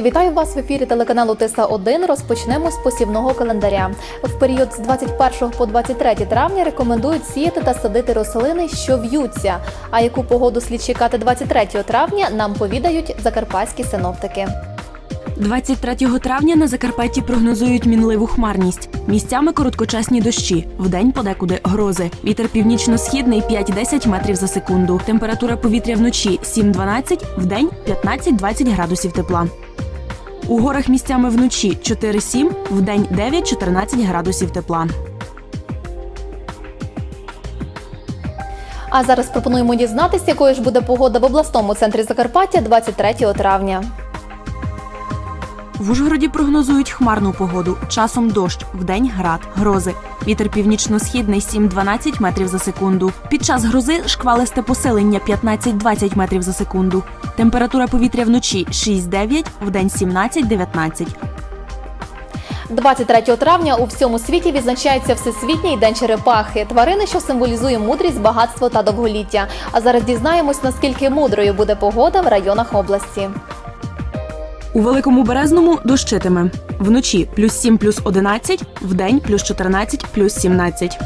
Вітаю вас в ефірі телеканалу Тиса 1 Розпочнемо з посівного календаря. В період з 21 по 23 травня рекомендують сіяти та садити рослини, що в'ються. А яку погоду слід чекати 23 травня, нам повідають закарпатські синоптики. 23 травня на Закарпатті прогнозують мінливу хмарність. Місцями короткочасні дощі. Вдень подекуди грози. Вітер північно-східний 5-10 метрів за секунду. Температура повітря вночі 7-12, вдень 15-20 градусів тепла. У горах місцями вночі 4-7, вдень 9-14 градусів тепла. А зараз пропонуємо дізнатися, якою ж буде погода в обласному центрі Закарпаття 23 травня. В Ужгороді прогнозують хмарну погоду. Часом дощ, вдень град, грози. Вітер північно-східний 7-12 метрів за секунду. Під час грози шквалисте посилення 15-20 метрів за секунду. Температура повітря вночі 6-9, вдень 17-19. 23 травня у всьому світі відзначається Всесвітній день черепахи, тварини, що символізує мудрість, багатство та довголіття. А зараз дізнаємось, наскільки мудрою буде погода в районах області. У Великому Березному дощитиме. Вночі плюс 7 плюс 11, вдень плюс 14 плюс 17.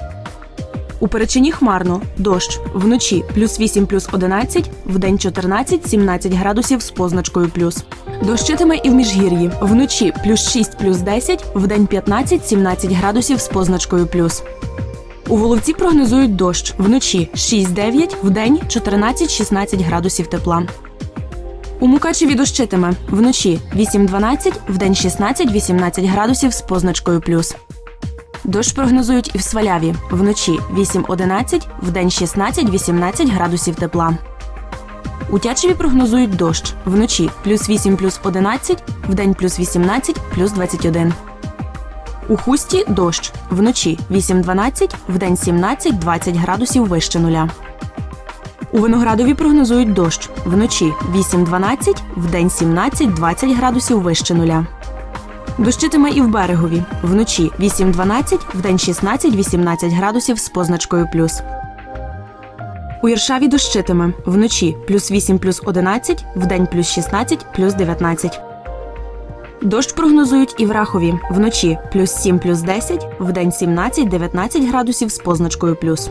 У Перечині хмарно. Дощ. Вночі плюс 8 плюс 11, вдень 14-17 градусів з позначкою плюс. Дощитиме і в Міжгір'ї. Вночі плюс 6 плюс 10, вдень 15-17 градусів з позначкою плюс. У Воловці прогнозують дощ. Вночі 6-9, вдень 14-16 градусів тепла. У Мукачеві дощитиме. Вночі 8-12, вдень 16-18 градусів з позначкою плюс. Дощ прогнозують і в Сваляві. Вночі 8-11, вдень 16-18 градусів тепла. У Тячеві прогнозують дощ. Вночі плюс 8 плюс 11, вдень плюс 18 плюс 21. У Хусті дощ. Вночі 8-12, вдень 17-20 градусів вище нуля. У Виноградові прогнозують дощ. Вночі 8-12, вдень 17-20 градусів вище нуля. Дощитиме і в берегові. Вночі 8-12, вдень 16-18 градусів з позначкою плюс. У Іршаві дощитиме. Вночі плюс 8 плюс 11, вдень плюс 16 плюс 19. Дощ прогнозують і в Рахові. Вночі плюс 7 плюс 10, вдень 17-19 градусів з позначкою плюс.